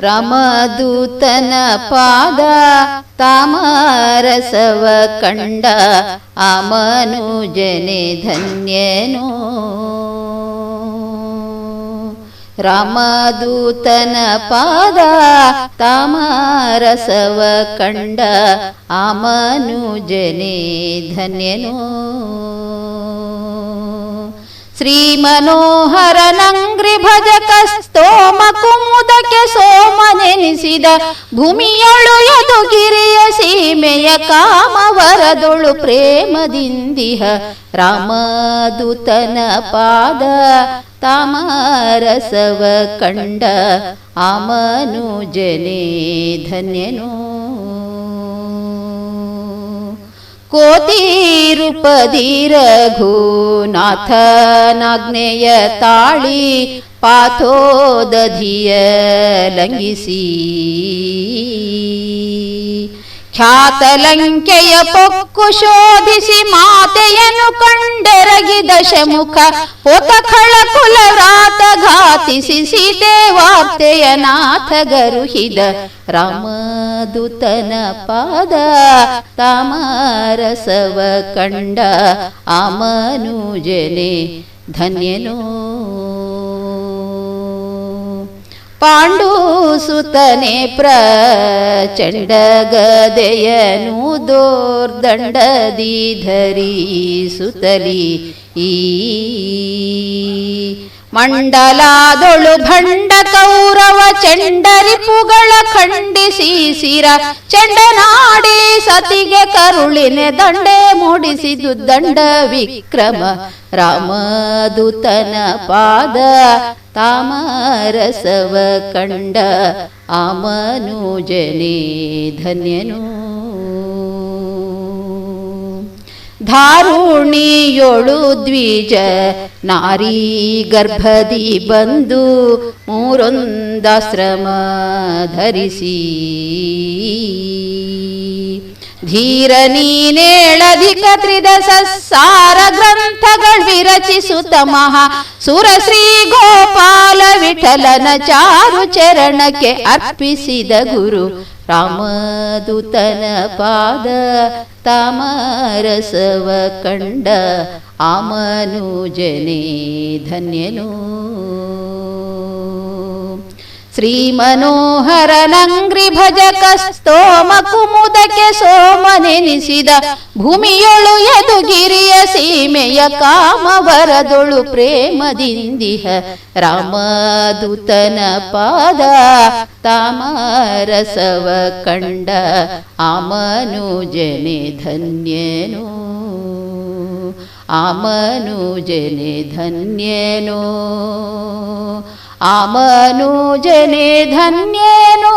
ರಾಮದೂತನ ಪಾದ ತಾಮರಸವ ಕಂಡ ಆ ಮನುಜನೆ ಧನ್ಯನು. ರಾಮದೂತನ ಪಾದ ತಾಮರಸವ ಕಂಡ ಆ ಮನುಜನೆ ಧನ್ಯನೋ. ಶ್ರೀ ಮನೋಹರ ನಂಗ್ರಿ ಭಜಕ ಸ್ತೋಮ ಕುಮುದಕ್ಕೆ ಸೋಮ ನೆನೆಸಿದ ಭೂಮಿಯೊಳು ಯದುಗಿರಿಯ ಸೀಮೆಯ ಕಾಮವರದೊಳು ಪ್ರೇಮದಿಂದಿಹ ರಾಮದೂತನ ಪಾದ ತಾಮರಸವ ಕಂಡ ಆಮನುಜನೆ ಧನ್ಯನೋ. ಕೋತಿರುಪದಿ ರಘುನಾಥನಾಗ್ನೆಯ ತಾಳಿ ಪಾಥೋದಧಿಯ ಲಂಘಿಸಿ ಖ್ಯಾತ ಲಂಕೆಯ ಪೊಕ್ಕು ಶೋಧಿಸಿ ಮಾತೆಯನ್ನು ಕಂಡೆರಗಿ ದಶಮುಖ ಪೊತಖಳ ಕುಲವ್ರಾತ ಘಾತಿಸಿ ಸೀತೆ ವಾರ್ತೆಯ ನಾಥ ಗರುಹಿದ ರಾಮದೂತನ ಪಾದ, ತಾಮರಸವ ಕಂಡ ಆಮನುಜನೆ ಧನ್ಯನೋ. ಪಾಂಡು ಸುತನೆ ಪ್ರ ಚಂಡಗದೆಯನು ದೋರ್ದಂಡದಿ ಧರಿಸುತ್ತಲಿ ಈ ಮಂಡಲಾದೊಳು ಭಂಡ ಕೌರವ ಚಂಡರಿಪುಗಳ ಖಂಡಿಸಿ ಸಿರ ಚಂಡನಾಡಿ ಸತಿಗೆ ಕರುಳಿನೆ ದಂಡೆ ಮೂಡಿಸಿದು ದಂಡ ವಿಕ್ರಮ ರಾಮದೂತನ ಪಾದ ತಾಮರಸವ ಕಂಡ ಆಮನುಜನೆ ಧನ್ಯನೋ. ಧಾರುಣಿಯೊಳು ದ್ವಿಜ ನಾರಿ ಗರ್ಭದಿ ಬಂದು ಮೂರೊಂದಾಶ್ರಮ ಧರಿಸಿ. ಧೀರ ನೀನೇಳಧಿಕ ತ್ರಿದಶ ಸಾರ ಗ್ರಂಥಗಳು ವಿರಚಿಸುತ್ತ ಮಹಾ ಸುರಶ್ರೀ ಗೋಪಾಲ ವಿಠಲನ ಚಾರು ಚರಣಕ್ಕೆ ಅರ್ಪಿಸಿದ ಗುರು ರಾಮದೂತನ ಪಾದ ತಾಮರಸವ ಕಂಡ ಆಮನುಜನೆ ಧನ್ಯನೋ. ಶ್ರೀ ಮನೋಹರ ನಂಗ್ರಿ ಭಜಕ ಸೋಮ ನೆನೆಸಿದ ಭೂಮಿಯೊಳು ಯದುಗಿರಿಯ ಸೀಮೆಯ ಕಾಮವರದೊಳು ಪ್ರೇಮದಿಂದಿಹ ರಾಮದೂತನ ಪಾದ ತಾಮರಸವ ಕಂಡ ಆಮನುಜನೆ ಧನ್ಯನು. ಆಮನುಜನೆ ಧನ್ಯನೋ. आमनुजने धन्येनो